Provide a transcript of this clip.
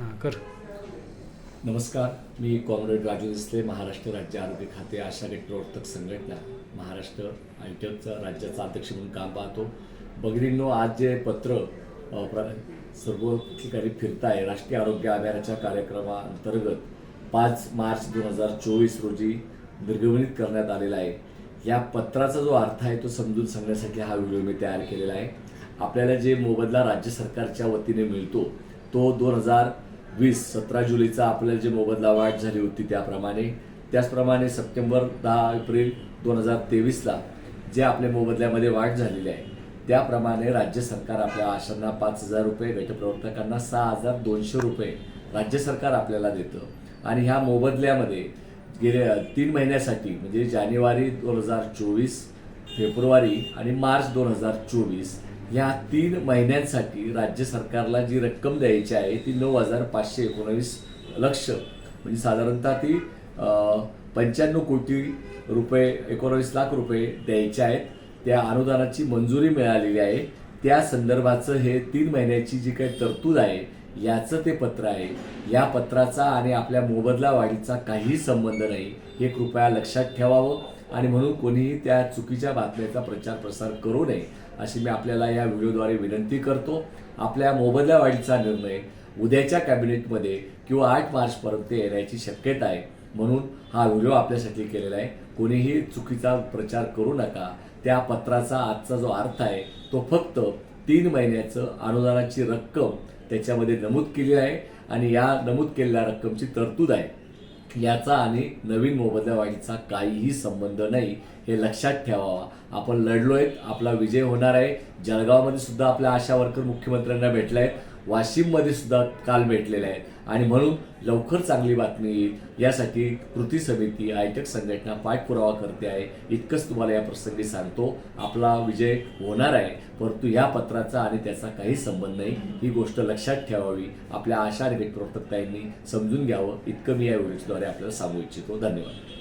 हां कर. नमस्कार मी कॉम्रेड राजू दिसले महाराष्ट्र राज्य आरोग्य खाते आशा गट संघटना महाराष्ट्र आयटकचा राज्याचा अध्यक्ष म्हणून काम पाहतो. भगिनींनो आज जे पत्र सर्व ठिकाणी फिरत आहे राष्ट्रीय आरोग्य अभियानाच्या कार्यक्रमाअंतर्गत पाच मार्च दोन हजार चोवीस रोजी निर्गमनित करण्यात आलेला आहे. या पत्राचा जो अर्थ आहे तो समजून सांगण्यासाठी हा व्हिडिओ मी तयार केलेला आहे. आपल्याला जे मोबदला राज्य सरकारच्या वतीने मिळतो तो दोन हजार वीस सतरा जुलैचा आपल्याला जे मोबदला वाढ झाली होती त्याप्रमाणे त्याचप्रमाणे सप्टेंबर दहा एप्रिल दोन हजार तेवीसला जे आपल्या मोबदल्यामध्ये वाढ झालेली आहे त्याप्रमाणे राज्य सरकार आपल्या आशांना पाच हजार रुपये गटप्रवर्तकांना सहा हजार दोनशे रुपये राज्य सरकार आपल्याला देतं. आणि ह्या मोबदल्यामध्ये गेल्या तीन महिन्यासाठी म्हणजे जानेवारी दोन हजार चोवीस फेब्रुवारी आणि मार्च दोन हजार चोवीस या तीन महिन्यांसाठी राज्य सरकारला जी रक्कम द्यायची आहे ती नऊ हजार पाचशे एकोणावीस लक्ष. म्हणजे साधारणतः ती पंच्याण्णव कोटी रुपये एकोणावीस लाख रुपये द्यायचे आहेत. त्या अनुदानाची मंजुरी मिळालेली आहे. त्या संदर्भाचं हे तीन महिन्याची जी काही तरतूद आहे याचं ते पत्र आहे. या पत्राचा आणि आपल्या मोबदला वाढीचा काही संबंध नाही. हे कृपया लक्षात ठेवावं. आणि म्हणून कोणीही त्या चुकीच्या बातम्याचा प्रचार प्रसार करू नये अशी मी आपल्याला या व्हिडिओद्वारे विनंती करतो. आपल्या मोबदल्या वाढीचा निर्णय उद्याच्या कॅबिनेटमध्ये किंवा आठ मार्चपर्यंत येण्याची शक्यता आहे. म्हणून हा व्हिडिओ आपल्यासाठी केलेला आहे. कोणीही चुकीचा प्रचार करू नका. त्या पत्राचा आजचा जो अर्थ आहे तो फक्त तीन महिन्याचं अनुदानाची रक्कम त्याच्यामध्ये नमूद केली आहे आणि या नमूद केलेल्या रक्कमची तरतूद आहे. याचा आणि नवीन मोबदला वाढीचा काहीही संबंध नाही हे लक्षात ठेवावा. आपण लढलोय आपला विजय होणार आहे. जळगावमध्ये सुद्धा आपल्या आशा वर्कर मुख्यमंत्र्यांना भेटले आहेत वाशिममध्ये सुद्धा काल भेटलेले आहेत. आणि म्हणून लवकर चांगली बातमी येईल. यासाठी कृती समिती आयटक संघटना पाठपुरावा करते आहे. इतकंच तुम्हाला या प्रसंगी सांगतो. आपला विजय होणार आहे. परंतु या पत्राचा आणि त्याचा काही संबंध नाही. ही गोष्ट लक्षात ठेवावी. आपल्या आशा आणि प्रवर्तकांनी समजून घ्यावं. इतकं मी या वेळेसद्वारे आपल्याला सांगू इच्छितो. धन्यवाद.